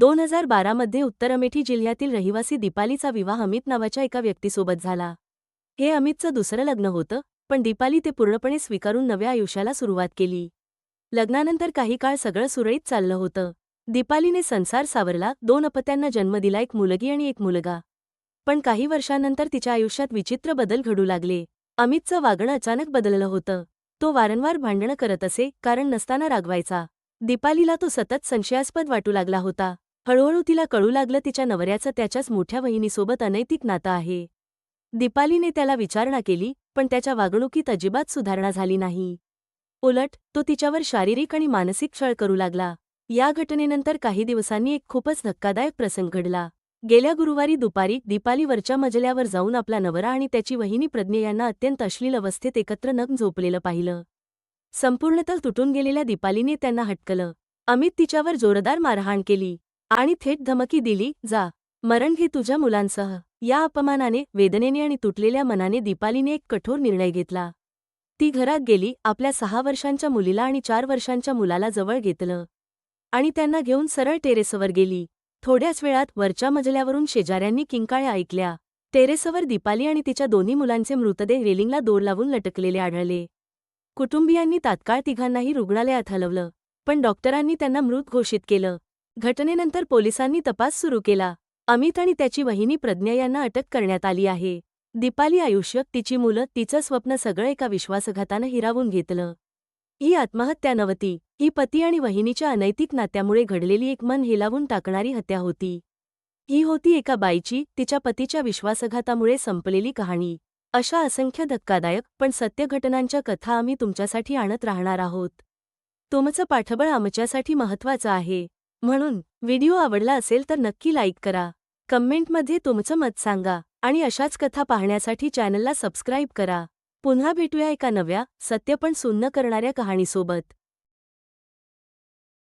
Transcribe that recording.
दोन हजार बारामध्ये उत्तर अमेठी जिल्ह्यातील रहिवासी दीपालीचा विवाह अमित नावाच्या एका व्यक्तीसोबत झाला. हे अमितचं दुसरं लग्न होतं पण दीपाली ते पूर्णपणे स्वीकारून नव्या आयुष्याला सुरुवात केली. लग्नानंतर काही काळ सगळं सुरळीत चाललं होतं. दीपालीने संसार सावरला दोन अपत्यांना जन्म दिला एक मुलगी आणि एक मुलगा. पण काही वर्षांनंतर तिच्या आयुष्यात विचित्र बदल घडू लागले. अमितचं वागणं अचानक बदललं होतं. तो वारंवार भांडणं करत असे कारण नसताना रागवायचा. दीपालीला तो सतत संशयास्पद वाटू लागला होता. हळूहळू तिला कळू लागलं तिच्या नवऱ्याचं त्याच्याच मोठ्या वहिनीसोबत अनैतिक नातं आहे. दीपालीने त्याला विचारणा केली पण त्याच्या वागणुकीत अजिबात सुधारणा झाली नाही. उलट तो तिच्यावर शारीरिक आणि मानसिक छळ करू लागला. या घटनेनंतर काही दिवसांनी एक खूपच धक्कादायक प्रसंग घडला. गेल्या गुरुवारी दुपारी दीपालीवरच्या मजल्यावर जाऊन आपला नवरा आणि त्याची वहिनी प्रज्ञे यांना अत्यंत अश्लील अवस्थेत एकत्र नग झोपलेलं पाहिलं. संपूर्णतः तुटून गेलेल्या दीपालीने त्यांना हटकलं. अमित तिच्यावर जोरदार मारहाण केली. आणि थेट धमकी दिली जा मरण घे तुझ्या मुलांसह. या अपमानाने वेदनेने आणि तुटलेल्या मनाने दीपालीने एक कठोर निर्णय घेतला. ती घरात गेली आपल्या सहा वर्षांच्या मुलीला आणि चार वर्षांच्या मुलाला जवळ घेतलं. आणि त्यांना घेऊन सरळ टेरेसवर गेली. थोड्याच वेळात वरच्या मजल्यावरून शेजाऱ्यांनी किंकाळ्या ऐकल्या. टेरेसवर दीपाली आणि तिच्या दोन्ही मुलांचे मृतदेह रेलिंगला दोर लावून लटकलेले आढळले. कुटुंबियांनी तात्काळ तिघांनाही रुग्णालयात हलवलं. पण डॉक्टरांनी त्यांना मृत घोषित केलं. घटनेनंतर पोलिसांनी तपास सुरू केला. अमित आणि त्याची वहिनी प्रज्ञा यांना अटक करण्यात आली आहे. दीपाली आयुष्य तिची मुलं तिचं स्वप्न सगळं एका विश्वासघातानं हिरावून घेतलं. ही आत्महत्या नव्हती. ही पती आणि वहिनीच्या अनैतिक नात्यामुळे घडलेली एक मन हेलावून टाकणारी हत्या होती. ही होती एका बाईची तिच्या पतीच्या विश्वासघातामुळे संपलेली कहाणी. अशा असंख्य धक्कादायक पण सत्य घटनांच्या कथा आम्ही तुमच्यासाठी आणत राहणार आहोत. तुमचं पाठबळ आमच्यासाठी महत्वाचं आहे. म्हणून व्हिडिओ आवडला असेल तर नक्की लाईक करा. कमेंटमध्ये तुमचं मत सांगा आणि अशाच कथा पाहण्यासाठी चॅनलला सबस्क्राईब करा. पुन्हा भेटूया एका नव्या सत्य पण सुन्न करणाऱ्या कहाणीसोबत.